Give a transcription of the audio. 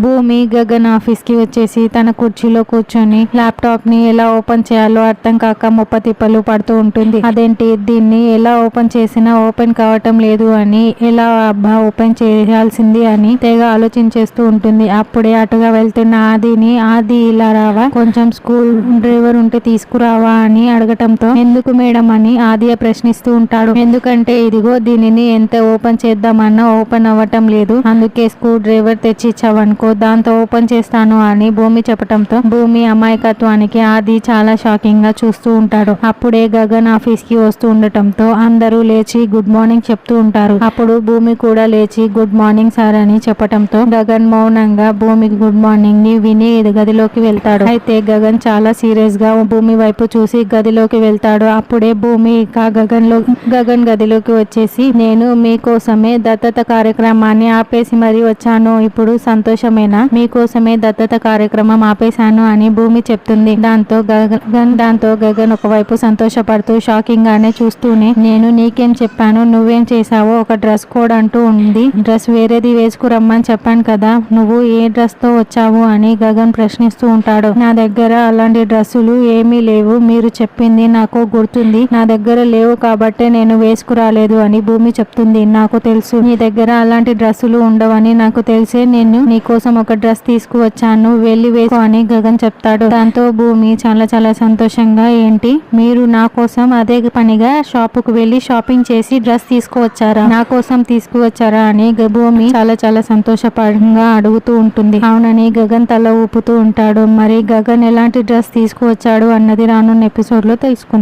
భూమి గగన్ ఆఫీస్కి వచ్చేసి తన కుర్చీలో కూర్చొని ల్యాప్టాప్ని ఎలా ఓపెన్ చేయాలో అర్థం కాక ముప్ప తిప్పలు పడుతూ ఉంటుంది. అదేంటి? దీన్ని ఎలా ఓపెన్ చేసినా ఓపెన్ కావటం లేదు అని ఎలా అబ్బా ఓపెన్ చేయాల్సింది అని తెగ ఆలోచించేస్తూ ఉంటుంది. అప్పుడే అటుగా వెళ్తున్న ఆదిని ఆది ఇలా రావా? కొంచెం స్కూల్ డ్రైవర్ ఉంటే తీసుకురావా? అని అడగటంతో ఎందుకు మేడం? అని ఆదియ ప్రశ్నిస్తూ ఉంటాడు. ఎందుకంటే ఇదిగో దీనిని ఎంత ఓపెన్ చేద్దామన్నా ఓపెన్ అవ్వటం లేదు. అందుకే స్క్రూ డ్రైవర్ తెచ్చిచ్చావనుకో దాంతో ఓపెన్ చేస్తాను అని భూమి చెప్పటంతో భూమి అమాయకత్వానికి ఆది చాలా షాకింగ్గా చూస్తూ ఉంటాడు. అప్పుడే గగన్ ఆఫీస్కి వస్తూ ఉండటంతో అందరూ లేచి గుడ్ మార్నింగ్ చెప్తూ ఉంటారు. అప్పుడు భూమి కూడా లేచి గుడ్ మార్నింగ్ సార్ అని చెప్పటంతో గగన్ మౌనంగా భూమికి గుడ్ మార్నింగ్ని విని గదిలోకి వెళ్తాడు. అయితే గగన్ చాలా సీరియస్గా భూమి వైపు చూసి గదిలోకి వెళ్తాడు. అప్పుడే భూమి ఇక గగన్లో గగన్ గదిలోకి వచ్చేసి నేను మీకోసమే దత్తత కార్యక్రమాన్ని ఆపేసి మరీ వచ్చాను. ఇప్పుడు కోసమేనా మీకోసమే దత్తత కార్యక్రమం ఆపేశాను అని భూమి చెప్తుంది. దాంతో గగన్ దాంతో గగన్ ఒకవైపు సంతోషపడుతూ షాకింగ్ గానే చూస్తూనే నేను నీకేం చెప్పాను నువ్వేం చేశావో ఒక డ్రెస్ కోడ్ అంటూ ఉంది. డ్రెస్ వేరేది వేసుకురమ్మని చెప్పాను కదా నువ్వు ఏ డ్రెస్తో వచ్చావు అని గగన్ ప్రశ్నిస్తూ ఉంటాడు. నా దగ్గర అలాంటి డ్రెస్సులు ఏమీ లేవు మీరు చెప్పింది నాకు గుర్తుంది. నా దగ్గర లేవు కాబట్టే నేను వేసుకురాలేదు అని భూమి చెప్తుంది. నాకు తెలుసు. నీ దగ్గర అలాంటి డ్రెస్సులు ఉండవని నాకు తెలిసే నేను నీకోసం ఒక డ్రెస్ తీసుకువచ్చాను. వెళ్ళి వేసుకో అని గగన్ చెప్తాడు. దాంతో భూమి చాలా చాలా సంతోషంగా ఏంటి? మీరు నా కోసం అదే పనిగా షాపుకు వెళ్ళి షాపింగ్ చేసి డ్రెస్ తీసుకువచ్చారా? నా కోసం తీసుకువచ్చారా? అని గ- భూమి చాలా చాలా సంతోషపరంగా అడుగుతూ ఉంటుంది. అవునని గగన్ తల ఊపుతూ ఉంటాడు. మరి గగన్ ఎలాంటి డ్రెస్ తీసుకువచ్చాడు అన్నది రానున్న ఎపిసోడ్లో తెలుసుకుందాం.